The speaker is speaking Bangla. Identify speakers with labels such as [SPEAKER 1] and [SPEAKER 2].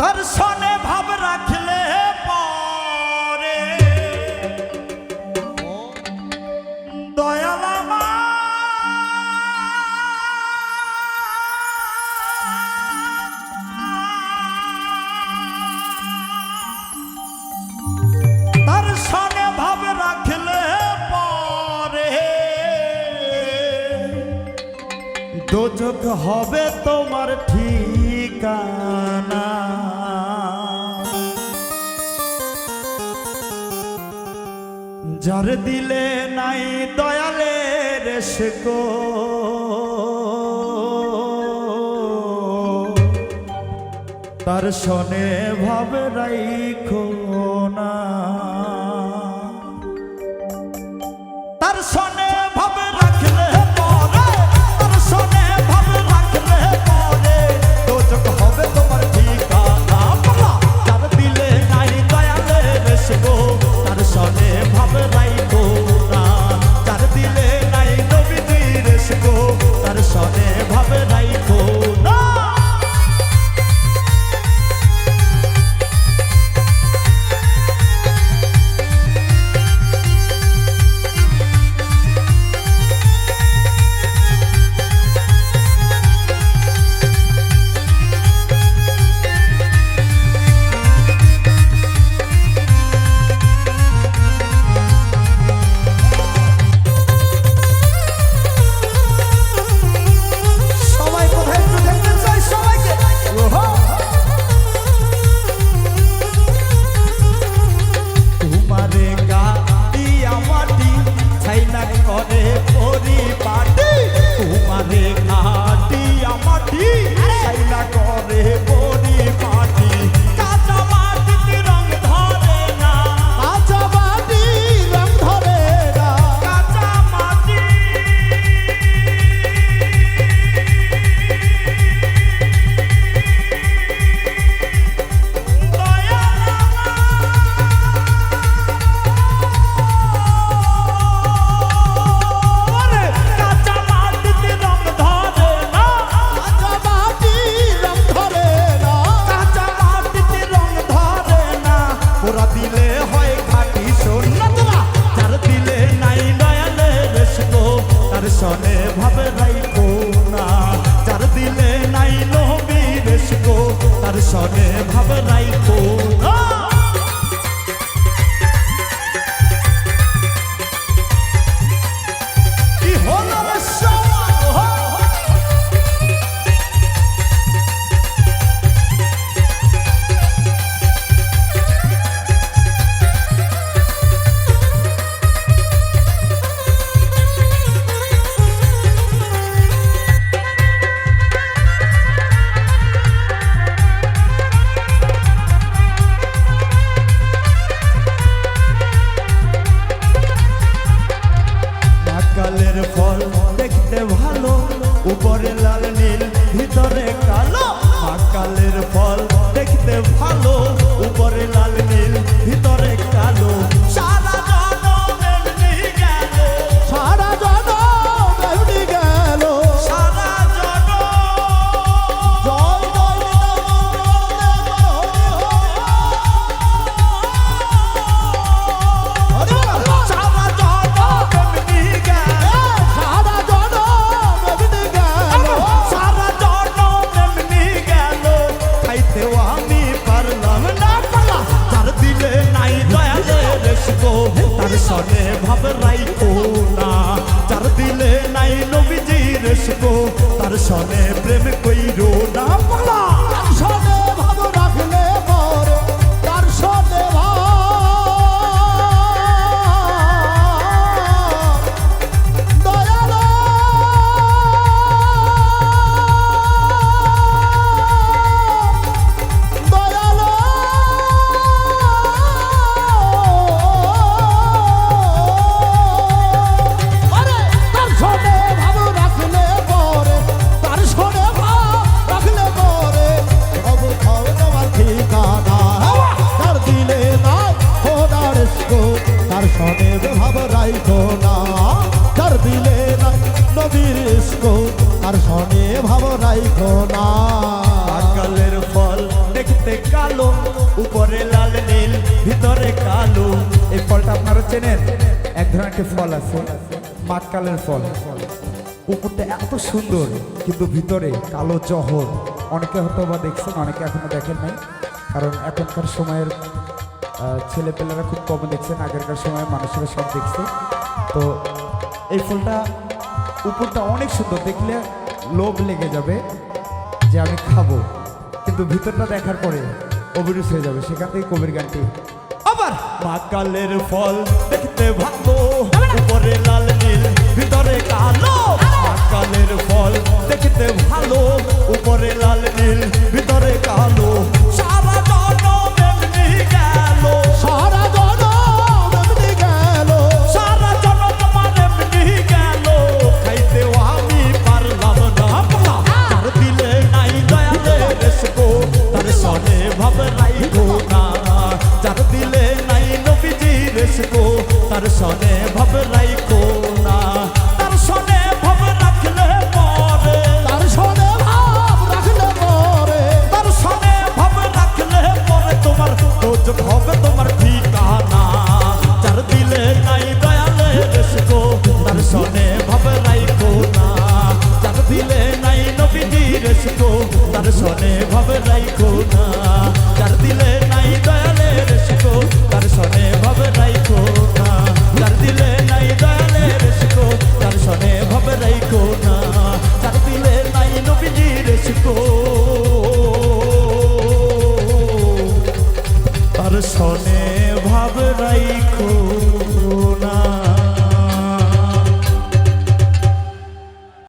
[SPEAKER 1] দর্শনে ভাব রাখলে পরে। দয়ালা তার ভাব রাখলে পরে। দোজক হবে তোমার ঠিকানা। যার দিলে নাই দয়ালে রেশক। তার সনে ভাব রাইখো না। তার সনে ঘাবরাই না। যার দিলে নাই নবীজির তার সনে প্রেম আর সনে ভাব রাইখো না। কালের ফল দেখতে কালো, উপরে লাল, নীল, ভিতরে কালো। এই ফলটা আপনারা চেনেন? এক ধরনের একটা ফল আছে মাঠকালের ফল। পুকুরটা এত সুন্দর, কিন্তু ভিতরে কালো চহর অনেকে হয়তো বা দেখছেন, অনেকে এখনও দেখেন নাই। কারণ এখনকার সময়ের ছেলেপেলেরা খুব কম দেখছেন, আগেরকার সময়ে মানুষেরা সব দেখছে। তো এই ফলটা উপরটা অনেক সুন্দর দেখলে লোভ লেগে যাবে যে আমি খাব। কিন্তু ভিতরটা দেখার পরে অভিরুচ হয়ে যাবে সেখান থেকে কবির গানটি আবার মাকালের ফল দেখতে ভালো উপরে সনে ভাব রাইখো না। তার সনে ভাব রাখলে পরে
[SPEAKER 2] তার সনে ভাব রাখলে পরে
[SPEAKER 1] তার সনে ভাব রাখলে পরে তোমার দোজক হবে তোমার ঠিকানা। যার দিলে নাই দয়ালে রেসকো তার সনে ভাব রাইখো না। যার দিলে নাই নবীজি রেসকো তার সনে ভাব রাইখো जिसको और सोने भाव रई को